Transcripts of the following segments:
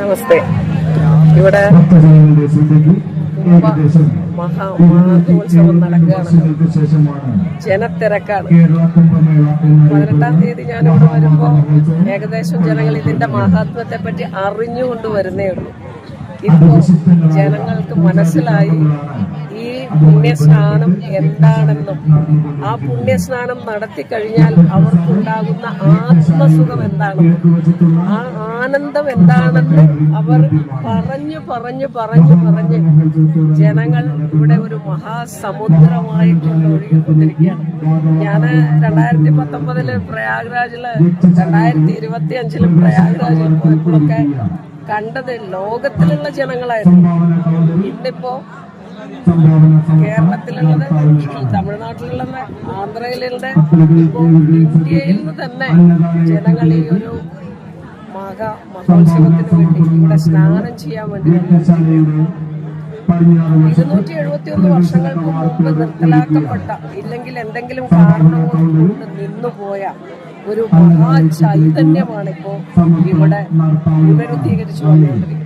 നമസ്തേ. ഇവിടെ ഭക്തജനങ്ങളുടെ നടക്കുകയാണ്. ജനത്തിരക്കാണ്. പതിനെട്ടാം തീയതി ഞാനിവിടെ വരുമ്പോൾ ഏകദേശം ജനങ്ങൾ ഇതിന്റെ മഹാത്മത്തെ പറ്റി അറിഞ്ഞുകൊണ്ട് വരുന്നേ ഉള്ളൂ. ഇപ്പോൾ ജനങ്ങൾക്ക് മനസ്സിലായി പുണ്യസ്നാനം എന്താണെന്നും ആ പുണ്യസ്നാനം നടത്തി കഴിഞ്ഞാൽ അവർക്കുണ്ടാകുന്ന ആത്മസുഖം എന്താണെന്നും ആ ആനന്ദം എന്താണെന്ന് അവർ പറഞ്ഞു പറഞ്ഞു പറഞ്ഞു പറഞ്ഞ് ജനങ്ങൾ ഇവിടെ ഒരു മഹാസമുദ്രമായിട്ടുള്ള കൊണ്ട് ഒഴുകിക്കൊണ്ടിരിക്കുകയാണ്. ഞാൻ രണ്ടായിരത്തി പത്തൊമ്പതിൽ പ്രയാഗ്രാജിൽ രണ്ടായിരത്തി ഇരുപത്തി അഞ്ചിൽ പ്രയാഗ്രാജിൽ പോയപ്പോഴൊക്കെ കണ്ടത് ലോകത്തിലുള്ള ജനങ്ങളായിരുന്നു. ഇന്നിപ്പോ കേരളത്തിലുള്ളത് തമിഴ്നാട്ടിലുള്ളത് ആന്ധ്രയിലുള്ളത് ഇന്ത്യയിൽ നിന്ന് തന്നെ ജനങ്ങൾ ഈ ഒരു മഹ മഹോത്സവത്തിന് വേണ്ടി ഇവിടെ സ്നാനം ചെയ്യാൻ വേണ്ടി. ഇരുന്നൂറ്റി എഴുപത്തി ഒന്ന് വർഷങ്ങൾക്ക് മുമ്പ് നിർത്തലാക്കപ്പെട്ട ഇല്ലെങ്കിൽ എന്തെങ്കിലും കാരണം കൊണ്ട് നിന്നുപോയ ഒരു മഹാ ചൈതന്യമാണ് ഇപ്പോ ഇവിടെ പുനരുദ്ധീകരിച്ചു വന്നുകൊണ്ടിരിക്കുന്നത്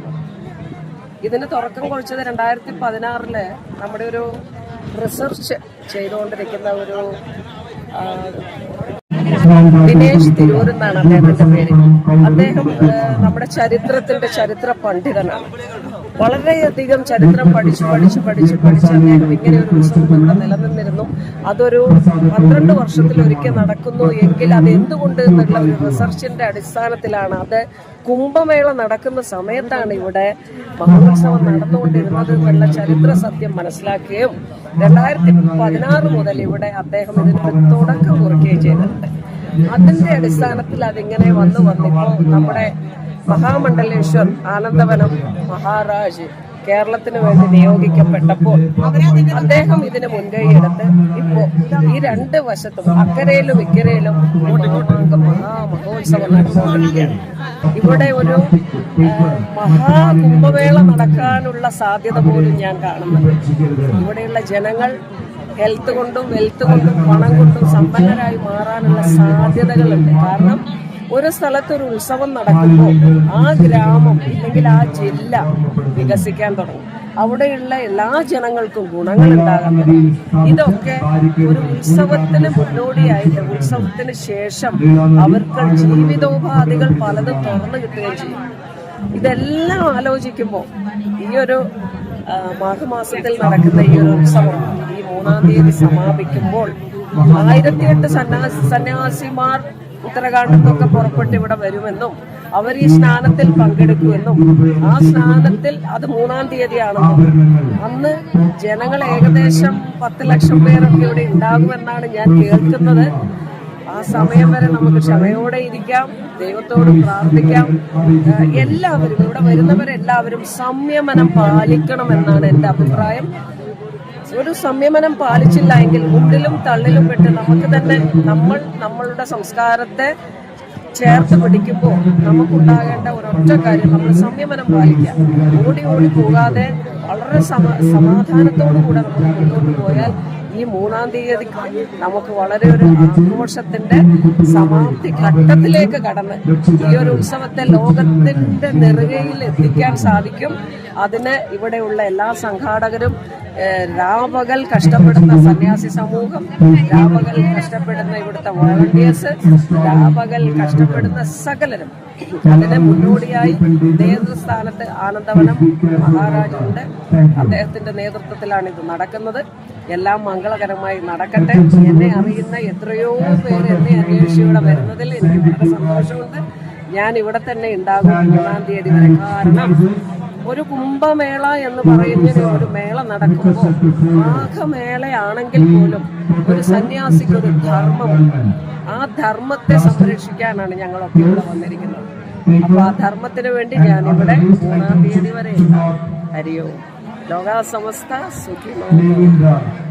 ഇതിന് തുടക്കം കുറിച്ചത് രണ്ടായിരത്തി പതിനാറിൽ നമ്മുടെ ഒരു റിസർച്ച് ചെയ്തുകൊണ്ടിരിക്കുന്ന ഒരു ദിനേഷ് തിരൂർ എന്നാണ് അദ്ദേഹത്തിന്റെ പേര്. അദ്ദേഹം നമ്മുടെ ചരിത്രത്തിന്റെ ചരിത്ര പണ്ഡിതനാണ്. വളരെയധികം ചരിത്രം പഠിച്ചു പഠിച്ചു പഠിച്ചു പഠിച്ച് അദ്ദേഹം ഇങ്ങനെ ഒരു ഉത്സവം ഇവിടെ നിലനിന്നിരുന്നു. അതൊരു പന്ത്രണ്ട് വർഷത്തിലൊരിക്കൽ നടക്കുന്നു എങ്കിൽ അത് എന്തുകൊണ്ട് എന്നുള്ള ഒരു റിസർച്ചിന്റെ അടിസ്ഥാനത്തിലാണ്. അത് കുംഭമേള നടക്കുന്ന സമയത്താണ് ഇവിടെ മഹോത്സവം നടന്നുകൊണ്ടിരുന്നത് എന്നുള്ള ചരിത്ര സത്യം മനസ്സിലാക്കുകയും രണ്ടായിരത്തി പതിനാറ് മുതൽ ഇവിടെ അദ്ദേഹം ഇതിന് തുടക്കം കുറിക്കുകയും ചെയ്തിട്ടുണ്ട്. അതിന്റെ അടിസ്ഥാനത്തിൽ അതിങ്ങനെ വന്നു വന്നിപ്പോ നമ്മുടെ മഹാമണ്ഡലേശ്വർ ആനന്ദവനം മഹാരാജ് കേരളത്തിന് വേണ്ടി നിയോഗിക്കപ്പെട്ടപ്പോൾ അദ്ദേഹം ഇതിന് മുൻകൈയെടുത്ത് ഇപ്പോ ഈ രണ്ട് വശത്തും അക്കരയിലും ഇക്കരയിലും മഹാമഹോത്സവം നടന്നുകൊണ്ടിരിക്കുകയാണ്. ഇവിടെ ഒരു മഹാ മഹാകുംഭമേള നടക്കാനുള്ള സാധ്യത പോലും ഞാൻ കാണുന്നുണ്ട് ഇവിടെയുള്ള ജനങ്ങൾ ഹെൽത്ത് കൊണ്ടും വെൽത്ത് കൊണ്ടും പണം കൊണ്ടും സമ്പന്നരായി മാറാനുള്ള സാധ്യതകളുണ്ട്. കാരണം ഒരു സ്ഥലത്ത് ഒരു ഉത്സവം നടക്കുമ്പോൾ ആ ഗ്രാമം ഇല്ലെങ്കിൽ ആ ജില്ല വികസിക്കാൻ തുടങ്ങും. അവിടെയുള്ള എല്ലാ ജനങ്ങൾക്കും ഗുണങ്ങൾ ഉണ്ടാകാൻ തുടങ്ങും. ഇതൊക്കെ ഒരു ഉത്സവത്തിന് മുന്നോടിയായിട്ട് ഉത്സവത്തിന് ശേഷം അവർക്ക് ജീവിതോപാധികൾ പലതും തുറന്നു കിട്ടുകയും ചെയ്യും. ഇതെല്ലാം ആലോചിക്കുമ്പോൾ ഈ ഒരു മാഘമാസത്തിൽ നടക്കുന്ന ഈ ഒരു ഉത്സവം ഈ മൂന്നാം തീയതി സമാപിക്കുമ്പോൾ ആയിരത്തിയെട്ട് സന്യാസി സന്യാസിമാർ ഉത്തരകാണ്ഡത്തൊക്കെ പുറപ്പെട്ട് ഇവിടെ വരുമെന്നും അവർ ഈ സ്നാനത്തിൽ പങ്കെടുക്കുമെന്നും. ആ സ്നാനത്തിൽ അത് മൂന്നാം തീയതിയാണെന്നും. അന്ന് ജനങ്ങൾ ഏകദേശം പത്ത് ലക്ഷം പേരൊക്കെ ഇവിടെ ഉണ്ടാകുമെന്നാണ് ഞാൻ കേൾക്കുന്നത്. ആ സമയം വരെ നമുക്ക് ക്ഷമയോടെ ഇരിക്കാം ദൈവത്തോട് പ്രാർത്ഥിക്കാം. എല്ലാവരും ഇവിടെ വരുന്നവരെല്ലാവരും സംയമനം പാലിക്കണമെന്നാണ് എന്റെ അഭിപ്രായം. ഒരു സംയമനം പാലിച്ചില്ല എങ്കിൽ ഉള്ളിലും തള്ളിലും പെട്ട് നമുക്ക് തന്നെ നമ്മൾ നമ്മളുടെ സംസ്കാരത്തെ ചേർത്ത് പിടിക്കുമ്പോൾ നമുക്കുണ്ടാകേണ്ട ഒരൊറ്റ കാര്യം നമ്മൾ സംയമനം പാലിക്കുക. ഓടി ഓടി പോകാതെ വളരെ സമ സമാധാനത്തോടു കൂടെ നമ്മൾ മുന്നോട്ട് പോയാൽ ഈ മൂന്നാം തീയതി നമുക്ക് വളരെ ഒരു ആഘോഷത്തിന്റെ സമാപ്തി ഘട്ടത്തിലേക്ക് കടന്ന് ഈ ഒരു ഉത്സവത്തെ ലോകത്തിന്റെ നെറുകയിൽ എത്തിക്കാൻ സാധിക്കും. അതിന് ഇവിടെയുള്ള എല്ലാ സംഘാടകരും രാപകൽ കഷ്ടപ്പെടുന്ന സന്യാസി സമൂഹം രാപകൽ കഷ്ടപ്പെടുന്ന ഇവിടുത്തെ വോളണ്ടിയേഴ്സ് രാപകൽ കഷ്ടപ്പെടുന്ന സകലരും അതിന് മുന്നോടിയായി നേതൃസ്ഥാനത്ത് ആനന്ദവനം മഹാരാജുണ്ട്. അദ്ദേഹത്തിന്റെ നേതൃത്വത്തിലാണ് ഇത് നടക്കുന്നത്. എല്ലാം മംഗളകരമായി നടക്കട്ടെ. എന്നെ അറിയുന്ന എത്രയോ പേര് എന്നെ അന്വേഷിച്ച് ഇവിടെ വരുന്നതിൽ എനിക്ക് വളരെ സന്തോഷമുണ്ട്. ഞാൻ ഇവിടെ തന്നെ ഉണ്ടാകും മൂന്നാം തീയതി വരെ. കാരണം ഒരു കുംഭമേള എന്ന് പറയുന്ന ഒരു മേള നടക്കുമ്പോൾ മാഘമേളയാണെങ്കിൽ പോലും ഒരു സന്യാസിക്ക് ഒരു ധർമ്മമുണ്ട് ആ ധർമ്മത്തെ സംരക്ഷിക്കാനാണ് ഞങ്ങളൊക്കെ ഇവിടെ വന്നിരിക്കുന്നത്. അപ്പൊ ആ ധർമ്മത്തിന് വേണ്ടി ഞാനിവിടെ മൂന്നാം തീയതി വരെ ഹരിയോ. Então, Dongação Anastácio, que não.